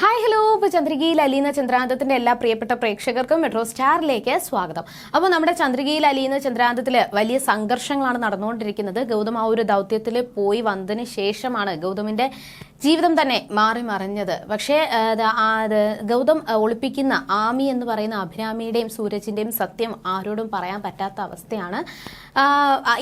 Hi hello ഇപ്പോൾ ചന്ദ്രികയിൽ അലീന ചന്ദ്രാന്തത്തിന്റെ എല്ലാ പ്രിയപ്പെട്ട പ്രേക്ഷകർക്കും മെട്രോ സ്റ്റാറിലേക്ക് സ്വാഗതം. അപ്പോൾ നമ്മുടെ ചന്ദ്രികയിൽ അലീന ചന്ദ്രാന്തത്തിൽ വലിയ സംഘർഷങ്ങളാണ് നടന്നുകൊണ്ടിരിക്കുന്നത്. ഗൗതം ആ ഒരു ദൗത്യത്തിൽ പോയി വന്നതിന് ശേഷമാണ് ഗൗതമിന്റെ ജീവിതം തന്നെ മാറി മറിഞ്ഞത്. പക്ഷേ ഗൗതം ഒളിപ്പിക്കുന്ന ആമി എന്ന് പറയുന്ന അഭിരാമിയുടെയും സൂരജിന്റെയും സത്യം ആരോടും പറയാൻ പറ്റാത്ത അവസ്ഥയാണ്.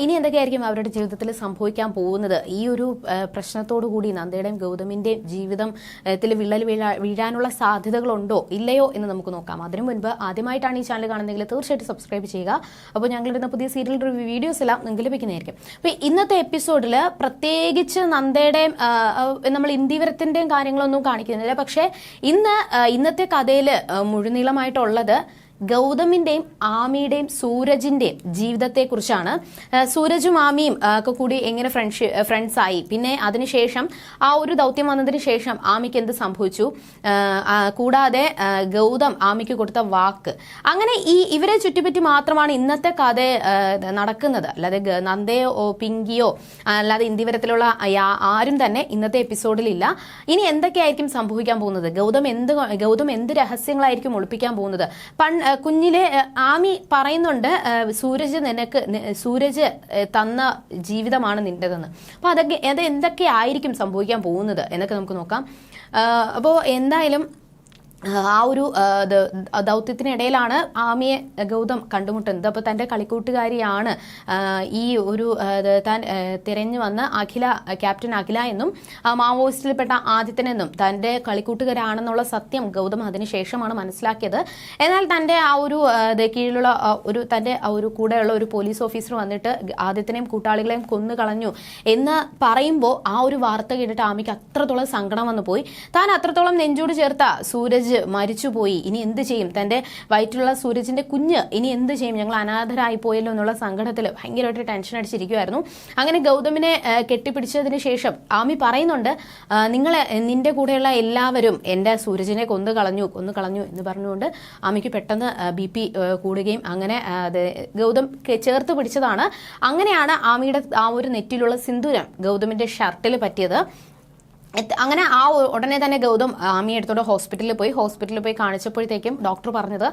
ഇനി എന്തൊക്കെയായിരിക്കും അവരുടെ ജീവിതത്തിൽ സംഭവിക്കാൻ പോകുന്നത്? ഈ ഒരു പ്രശ്നത്തോടു കൂടി നന്ദയുടെയും ഗൗതമിന്റെയും ജീവിതത്തിൽ വിള്ളൽ വീഴാ വീഴാനുള്ള സാധ്യതകളുണ്ടോ? ഇല്ലയോ എന്ന് നമുക്ക് നോക്കാം. അതിനു മുൻപ് ആദ്യമായിട്ടാണ് ഈ ചാനൽ കാണുന്നതെങ്കിൽ തീർച്ചയായിട്ടും സബ്സ്ക്രൈബ് ചെയ്യുക. അപ്പോൾ ഞങ്ങളിടുന്ന പുതിയ സീരിയൽ റിവ്യൂ വീഡിയോസ് എല്ലാം നിങ്ങൾക്ക് ലഭിക്കുന്നതായിരിക്കും. അപ്പോൾ ഇന്നത്തെ എപ്പിസോഡിൽ പ്രത്യേകിച്ച് നന്ദയുടെയും നമ്മൾ ഇന്ദിവരത്തിന്റെയും കാര്യങ്ങളൊന്നും കാണിക്കുന്നില്ല. പക്ഷേ ഇന്ന് ഇന്നത്തെ കഥയിൽ മുഴുനീളമായിട്ടുള്ളത് ഗൗതമിന്റെയും ആമിയുടെയും സൂരജിന്റെയും ജീവിതത്തെക്കുറിച്ചാണ്. കുറിച്ചാണ് സൂരജും ആമിയും ഒക്കെ കൂടി എങ്ങനെ ഫ്രണ്ട്ഷി ഫ്രണ്ട്സ് ആയി. പിന്നെ അതിനുശേഷം ആ ഒരു ദൗത്യം വന്നതിന് ശേഷം ആമിക്ക് എന്ത് സംഭവിച്ചു? കൂടാതെ ഗൗതം ആമിക്ക് കൊടുത്ത വാക്ക്. അങ്ങനെ ഈ ഇവരെ ചുറ്റിപ്പറ്റി മാത്രമാണ് ഇന്നത്തെ കഥ നടക്കുന്നത്. അല്ലാതെ നന്ദയോ പിങ്കിയോ അല്ലാതെ ഇന്ദിവരത്തിലുള്ള ആരും തന്നെ ഇന്നത്തെ എപ്പിസോഡിലില്ല ഇനി എന്തൊക്കെയായിരിക്കും സംഭവിക്കാൻ പോകുന്നത്? ഗൗതം എന്ത് ഗൗതം എന്ത് രഹസ്യങ്ങളായിരിക്കും ഒളിപ്പിക്കാൻ പോകുന്നത്? ആ, കുഞ്ഞിലെ ആമി പറയുന്നുണ്ട് സൂരജ് നിനക്ക് സൂരജ് തന്ന ജീവിതമാണ് നിന്റെതെന്ന് അപ്പൊ അതൊക്കെ അത് എന്തൊക്കെ ആയിരിക്കും സംഭവിക്കാൻ പോകുന്നത് എന്നൊക്കെ നമുക്ക് നോക്കാം. അപ്പോൾ എന്തായാലും ആ ഒരു ദൗത്യത്തിനിടയിലാണ് ആമിയെ ഗൗതം കണ്ടുമുട്ടുന്നത്. അപ്പോൾ തന്റെ കളിക്കൂട്ടുകാരിയാണ് ഈ ഒരു താൻ തിരഞ്ഞു വന്ന അഖില ക്യാപ്റ്റൻ അഖില എന്നും മാവോയിസ്റ്റിൽപ്പെട്ട ആദിത്യനെന്നും തന്റെ കളിക്കൂട്ടുകാരാണെന്നുള്ള സത്യം ഗൗതം അതിനുശേഷമാണ് മനസ്സിലാക്കിയത്. എന്നാൽ തന്റെ ആ ഒരു കീഴിലുള്ള ഒരു തന്റെ ഒരു കൂടെയുള്ള ഒരു പോലീസ് ഓഫീസർ വന്നിട്ട് ആദിത്യനെയും കൂട്ടാളികളെയും കൊന്നു കളഞ്ഞു എന്ന് പറയുമ്പോൾ ആ ഒരു വാർത്ത കേട്ടിട്ട് ആമിക്ക് അത്രത്തോളം സങ്കടം വന്നു പോയി താൻ അത്രത്തോളം നെഞ്ചോട് ചേർത്ത സൂരജ് മരിച്ചുപോയി. ഇനി എന്ത് ചെയ്യും? തന്റെ വയറ്റിലുള്ള സൂരജിന്റെ കുഞ്ഞ് ഇനി എന്ത് ചെയ്യും? ഞങ്ങൾ അനാഥരായി പോയല്ലോ എന്നുള്ള സങ്കടത്തിൽ ഭയങ്കരമായിട്ട് ടെൻഷൻ അടിച്ചിരിക്കുമായിരുന്നു അങ്ങനെ ഗൗതമിനെ കെട്ടിപ്പിടിച്ചതിന് ശേഷം ആമി പറയുന്നുണ്ട് നിങ്ങൾ നിന്റെ കൂടെയുള്ള എല്ലാവരും എന്റെ സൂരജിനെ കൊന്നു കളഞ്ഞു കൊന്നു കളഞ്ഞു എന്ന് പറഞ്ഞുകൊണ്ട് ആമിക്ക് പെട്ടെന്ന് ബി പി കൂടുകയും അങ്ങനെ ഗൗതം ചേർത്ത് പിടിച്ചതാണ്. അങ്ങനെയാണ് ആമിയുടെ ആ ഒരു നെറ്റിലുള്ള സിന്ദൂരം ഗൗതമിന്റെ ഷർട്ടിൽ പറ്റിയത്. അങ്ങനെ ആ ഉടനെ തന്നെ ഗൗതം ആമിയെ എടുത്തോണ്ട് ഹോസ്പിറ്റലിൽ പോയി. ഹോസ്പിറ്റലിൽ പോയി കാണിച്ചപ്പോഴത്തേക്കും ഡോക്ടർ പറഞ്ഞത്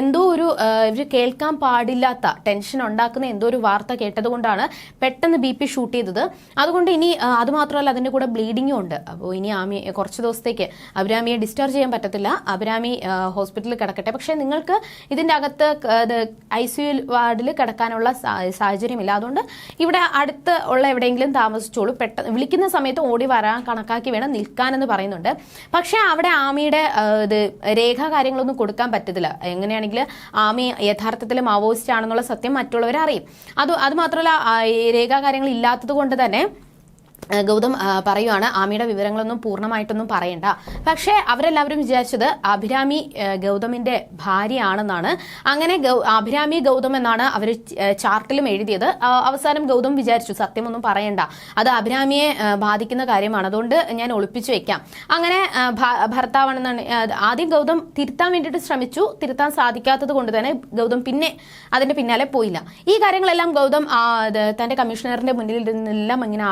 എന്തോ ഒരു ഇവർ കേൾക്കാൻ പാടില്ലാത്ത ടെൻഷൻ ഉണ്ടാക്കുന്ന എന്തോ ഒരു വാർത്ത കേട്ടതുകൊണ്ടാണ് പെട്ടെന്ന് ബി പി ഷൂട്ട് ചെയ്തത്. അതുകൊണ്ട് ഇനി അതുമാത്രമല്ല അത് മാത്രമല്ല അതിന്റെ കൂടെ ബ്ലീഡിങ്ങും ഉണ്ട്. അപ്പോൾ ഇനി ആമി കുറച്ച് ദിവസത്തേക്ക് അഭിരാമിയെ ഡിസ്ചാർജ് ചെയ്യാൻ പറ്റത്തില്ല. അഭിരാമി ഹോസ്പിറ്റലിൽ കിടക്കട്ടെ. പക്ഷേ നിങ്ങൾക്ക് ഇതിന്റെ അകത്ത് ഐ സി യു വാർഡിൽ കിടക്കാനുള്ള സാഹചര്യമില്ല. അതുകൊണ്ട് ഇവിടെ അടുത്ത് ഉള്ള എവിടെയെങ്കിലും താമസിച്ചോളൂ. പെട്ടെന്ന് വിളിക്കുന്ന സമയത്ത് ഓടി വരാൻ കണക്കാക്കി വേണം നിൽക്കാനെന്ന് പറയുന്നുണ്ട്. പക്ഷേ അവിടെ ആമിയുടെ ഇത് രേഖ കാര്യങ്ങളൊന്നും കൊടുക്കാൻ പറ്റത്തില്ല. എങ്ങനെയാണെങ്കിൽ ആമി യഥാർത്ഥത്തിൽ മാവോയിസ്റ്റ് ആണെന്നുള്ള സത്യം മറ്റുള്ളവരെ അറിയും. അത് അത് മാത്രമല്ല ആ, ഈ രേഖാ കാര്യങ്ങൾ ഇല്ലാത്തത് കൊണ്ട് തന്നെ ഗൗതം പറയുവാണ് ആമിയുടെ വിവരങ്ങളൊന്നും പൂർണമായിട്ടൊന്നും പറയണ്ട. പക്ഷേ അവരെല്ലാവരും വിചാരിച്ചത് അഭിരാമി ഗൗതമിന്റെ ഭാര്യയാണെന്നാണ്. അങ്ങനെ അഭിരാമി ഗൗതം എന്നാണ് അവർ ചാർട്ടിലും എഴുതിയത്. അവസാനം ഗൗതം വിചാരിച്ചു സത്യമൊന്നും പറയണ്ട. അത് അഭിരാമിയെ ബാധിക്കുന്ന കാര്യമാണ്. അതുകൊണ്ട് ഞാൻ ഒളിപ്പിച്ചു വെക്കാം. അങ്ങനെ ഭർത്താവാണെന്നാണ് ആദ്യം ഗൗതം തിരുത്താൻ വേണ്ടിയിട്ട് ശ്രമിച്ചു. തിരുത്താൻ സാധിക്കാത്തത് കൊണ്ട് തന്നെ ഗൗതം പിന്നെ അതിന്റെ പിന്നാലെ പോയില്ല. ഈ കാര്യങ്ങളെല്ലാം ഗൗതം തന്റെ കമ്മീഷണറിന്റെ മുന്നിൽ നിന്നെല്ലാം ഇങ്ങനെ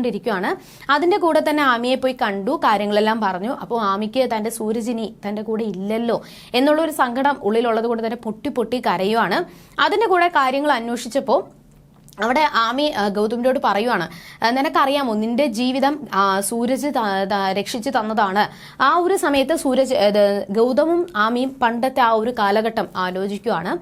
ആലോചിച്ചുകൊണ്ടിരിക്കുകയാണ് അതിന്റെ കൂടെ തന്നെ ആമിയെ പോയി കണ്ടു കാര്യങ്ങളെല്ലാം പറഞ്ഞു. അപ്പോൾ ആമിക്ക് തന്റെ സൂരജിനി തന്റെ കൂടെ ഇല്ലല്ലോ എന്നുള്ള ഒരു സങ്കടം ഉള്ളിലുള്ളത് കൊണ്ട് തന്നെ പൊട്ടി പൊട്ടി കരയുവാണ്. അതിന്റെ കൂടെ കാര്യങ്ങൾ അന്വേഷിച്ചപ്പോൾ അവിടെ ആമി ഗൗതമിനോട് പറയുവാണ് നിനക്കറിയാമോ നിന്റെ ജീവിതം സൂരജ് രക്ഷിച്ചു തന്നതാണ്. ആ ഒരു സമയത്ത് സൂരജ് ഗൗതമും ആമിയും പണ്ടത്തെ ആ ഒരു കാലഘട്ടം ആലോചിക്കുവാണ്.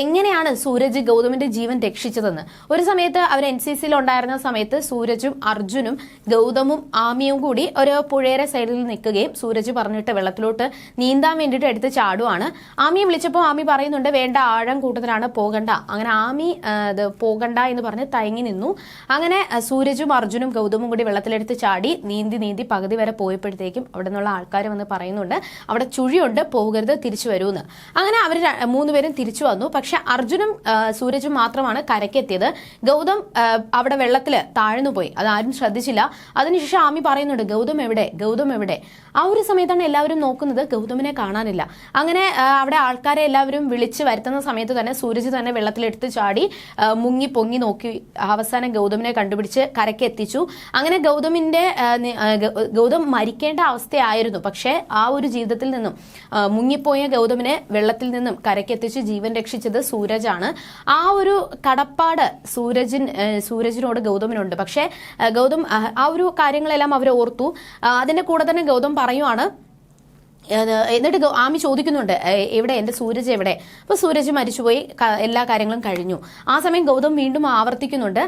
എങ്ങനെയാണ് സൂരജ് ഗൗതമിന്റെ ജീവൻ രക്ഷിച്ചതെന്ന്? ഒരു സമയത്ത് അവർ എൻ സി സിയിൽ ഉണ്ടായിരുന്ന സമയത്ത് സൂരജും അർജുനും ഗൗതമും ആമിയും കൂടി ഒരു പുഴയുടെ സൈഡിൽ നിൽക്കുകയും സൂരജ് പറഞ്ഞിട്ട് വെള്ളത്തിലോട്ട് നീന്താൻ വേണ്ടിയിട്ട് എടുത്ത് ചാടുവാണ്. ആമിയെ വിളിച്ചപ്പോൾ ആമി പറയുന്നുണ്ട് വേണ്ട ആഴം കൂട്ടത്തിലാണ് പോകണ്ട. അങ്ങനെ ആമി ഇത് പോകണ്ട എന്ന് പറഞ്ഞ് തയങ്ങി നിന്നു. അങ്ങനെ സൂരജും അർജുനും ഗൗതമും കൂടി വെള്ളത്തിലെടുത്ത് ചാടി നീന്തി നീന്തി പകുതി വരെ പോയപ്പോഴത്തേക്കും അവിടെ നിന്നുള്ള ആൾക്കാർ വന്ന് പറയുന്നുണ്ട് അവിടെ ചുഴിയുണ്ട് പോകരുത് തിരിച്ചു വരൂന്ന്. അങ്ങനെ അവർ മൂന്നുപേരും തിരിച്ചു വന്നു. പക്ഷെ അർജുനും സൂരജും മാത്രമാണ് കരക്കെത്തിയത് ഗൗതം അവിടെ വെള്ളത്തിൽ താഴ്ന്നു പോയി. അത് ആരും ശ്രദ്ധിച്ചില്ല. അതിനുശേഷം ആമി പറയുന്നുണ്ട് ഗൗതം എവിടെ? ഗൗതം എവിടെ? ആ ഒരു സമയത്താണ് എല്ലാവരും നോക്കുന്നത്. ഗൗതമിനെ കാണാനില്ല. അങ്ങനെ അവിടെ ആൾക്കാരെ എല്ലാവരും വിളിച്ച് വരുത്തുന്ന സമയത്ത് തന്നെ സൂരജ് തന്നെ വെള്ളത്തിലെടുത്ത് ചാടി മുങ്ങി പൊങ്ങി നോക്കി അവസാനം ഗൗതമിനെ കണ്ടുപിടിച്ച് കരയ്ക്ക് എത്തിച്ചു അങ്ങനെ ഗൗതമിന്റെ ഗൗതം മരിക്കേണ്ട അവസ്ഥയായിരുന്നു. പക്ഷേ ആ ഒരു ജീവിതത്തിൽ നിന്നും മുങ്ങിപ്പോയ ഗൗതമിനെ വെള്ളത്തിൽ നിന്നും കരയ്ക്കെത്തിച്ച് ജീവൻ രക്ഷിച്ചത് സൂരജാണ്. ആ ഒരു കടപ്പാട് സൂരജിൻ സൂരജിനോട് ഗൗതമിനുണ്ട്. പക്ഷേ ഗൗതം ആ, ഒരു കാര്യങ്ങളെല്ലാം അവർ ഓർത്തു. അതിന്റെ കൂടെ തന്നെ ഗൗതം പറയുവാണ് എന്നിട്ട് ആമി ചോദിക്കുന്നുണ്ട് എവിടെ? എന്റെ സൂരജ് എവിടെ? അപ്പോൾ സൂരജ് മരിച്ചുപോയി എല്ലാ കാര്യങ്ങളും കഴിഞ്ഞു. ആ സമയം ഗൗതം വീണ്ടും ആവർത്തിക്കുന്നുണ്ട്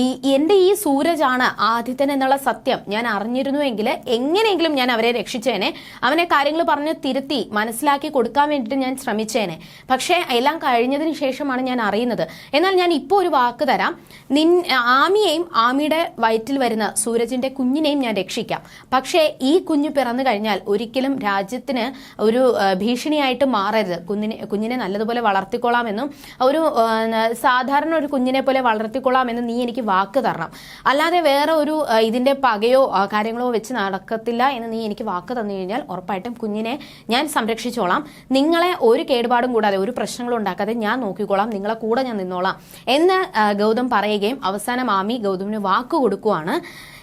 ഈ എന്റെ ഈ സൂരജാണ് ആദിത്യൻ എന്നുള്ള സത്യം ഞാൻ അറിഞ്ഞിരുന്നുവെങ്കിൽ എങ്ങനെയെങ്കിലും ഞാൻ അവരെ രക്ഷിച്ചേനെ. അവനെ കാര്യങ്ങൾ പറഞ്ഞ് തിരുത്തി മനസ്സിലാക്കി കൊടുക്കാൻ വേണ്ടിയിട്ട് ഞാൻ ശ്രമിച്ചേനെ. പക്ഷേ എല്ലാം കഴിഞ്ഞതിന് ശേഷമാണ് ഞാൻ അറിയുന്നത്. എന്നാൽ ഞാൻ ഇപ്പോൾ ഒരു വാക്ക് തരാം. നിൻ ആമിയെയും ആമിയുടെ വയറ്റിൽ വരുന്ന സൂരജിന്റെ കുഞ്ഞിനെയും ഞാൻ രക്ഷിക്കാം. പക്ഷേ ഈ കുഞ്ഞ് പിറന്നു കഴിഞ്ഞാൽ ഒരിക്കലും രാജ്യത്തിന് ഒരു ഭീഷണിയായിട്ട് മാറരുത്. കുഞ്ഞിനെ കുഞ്ഞിനെ നല്ലതുപോലെ വളർത്തിക്കൊള്ളാമെന്നും ഒരു സാധാരണ ഒരു കുഞ്ഞിനെ പോലെ വളർത്തിക്കൊള്ളാമെന്ന് നീ എനിക്ക് വാക്ക് തരണം. അല്ലാതെ വേറെ ഒരു ഇതിന്റെ പകയോ കാര്യങ്ങളോ വെച്ച് നടക്കത്തില്ല എന്ന് നീ എനിക്ക് വാക്ക് തന്നു കഴിഞ്ഞാൽ ഉറപ്പായിട്ടും കുഞ്ഞിനെ ഞാൻ സംരക്ഷിച്ചോളാം. നിങ്ങളെ ഒരു കേടുപാടും കൂടാതെ ഒരു പ്രശ്നങ്ങളും ഉണ്ടാക്കാതെ ഞാൻ നോക്കിക്കോളാം. നിങ്ങളെ കൂടെ ഞാൻ നിന്നോളാം. എന്ന് ഗൗതം പറയുകയും അവസാനം ആമി ഗൗതമിന് വാക്ക് കൊടുക്കുവാണ്.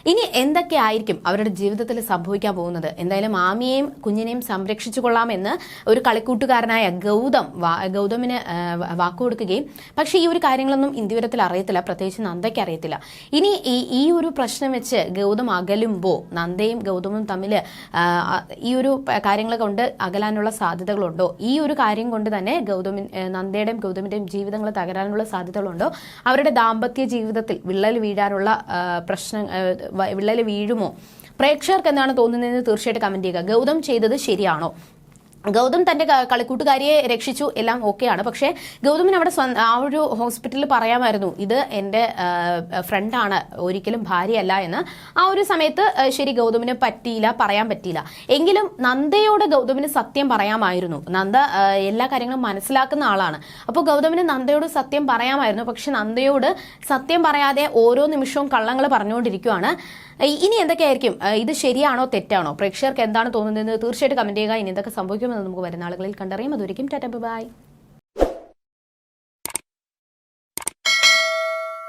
ഇനി എന്തൊക്കെ ആയിരിക്കും അവരുടെ ജീവിതത്തിൽ സംഭവിക്കാൻ പോകുന്നത്? എന്തായാലും ആമിയെയും കുഞ്ഞിനെയും സംരക്ഷിച്ചു കൊള്ളാമെന്ന് ഒരു കളിക്കൂട്ടുകാരനായ ഗൗതം ഗൗതമിന് വാക്കുകൊടുക്കുകയും വാക്ക് കൊടുക്കുകയും പക്ഷേ ഈ ഒരു കാര്യങ്ങളൊന്നും ഇന്ത്യവരത്തിൽ അറിയത്തില്ല. പ്രത്യേകിച്ച് നന്ദയ്ക്ക് അറിയത്തില്ല. ഇനി ഈ ഒരു പ്രശ്നം വെച്ച് ഗൗതം അകലുമ്പോൾ നന്ദയും ഗൗതമും തമ്മിൽ ഈ ഒരു കാര്യങ്ങൾ കൊണ്ട് അകലാനുള്ള സാധ്യതകളുണ്ടോ? ഈ ഒരു കാര്യം കൊണ്ട് തന്നെ ഗൗതമിൻ ആ, നന്ദയുടെയും ഗൗതമിന്റെയും ജീവിതങ്ങൾ തകരാനുള്ള സാധ്യതകളുണ്ടോ? അവരുടെ ദാമ്പത്യ ജീവിതത്തിൽ വിള്ളൽ വീഴാനുള്ള പ്രശ്നം വിള്ളൽ വീഴുമോ? പ്രേക്ഷകർക്ക് എന്താണ് തോന്നുന്നതെന്ന് തീർച്ചയായിട്ടും കമന്റ് ചെയ്യുക. ഗൗതം ചെയ്തത് ശരിയാണോ? ഗൗതം തന്റെ കളിക്കൂട്ടുകാരിയെ രക്ഷിച്ചു. എല്ലാം ഓക്കെയാണ്. പക്ഷേ ഗൗതമിന് അവിടെ ആ ഒരു ഹോസ്പിറ്റലിൽ പറയാമായിരുന്നു ഇത് എന്റെ ഫ്രണ്ടാണ് ഒരിക്കലും ഭാര്യയല്ല എന്ന്. ആ ഒരു സമയത്ത് ശരി ഗൗതമിന് പറ്റിയില്ല പറയാൻ പറ്റിയില്ല. എങ്കിലും നന്ദയോട് ഗൗതമിന് സത്യം പറയാമായിരുന്നു. നന്ദ എല്ലാ കാര്യങ്ങളും മനസ്സിലാക്കുന്ന ആളാണ്. അപ്പോൾ ഗൗതമിന് നന്ദയോട് സത്യം പറയാമായിരുന്നു. പക്ഷെ നന്ദയോട് സത്യം പറയാതെ ഓരോ നിമിഷവും കള്ളങ്ങൾ പറഞ്ഞുകൊണ്ടിരിക്കുകയാണ് ഇനി എന്തൊക്കെയായിരിക്കും? ഇത് ശരിയാണോ തെറ്റാണോ? പ്രേക്ഷകർക്ക് എന്താണ് തോന്നുന്നത് തീർച്ചയായിട്ടും കമന്റ് ചെയ്യുക. ഇനി എന്തൊക്കെ സംഭവിക്കുമെന്ന് നമുക്ക് വരുന്ന ആളുകളിൽ കണ്ടറിയാം. അതൊരിക്കും ടാറ്റ. ബൈ.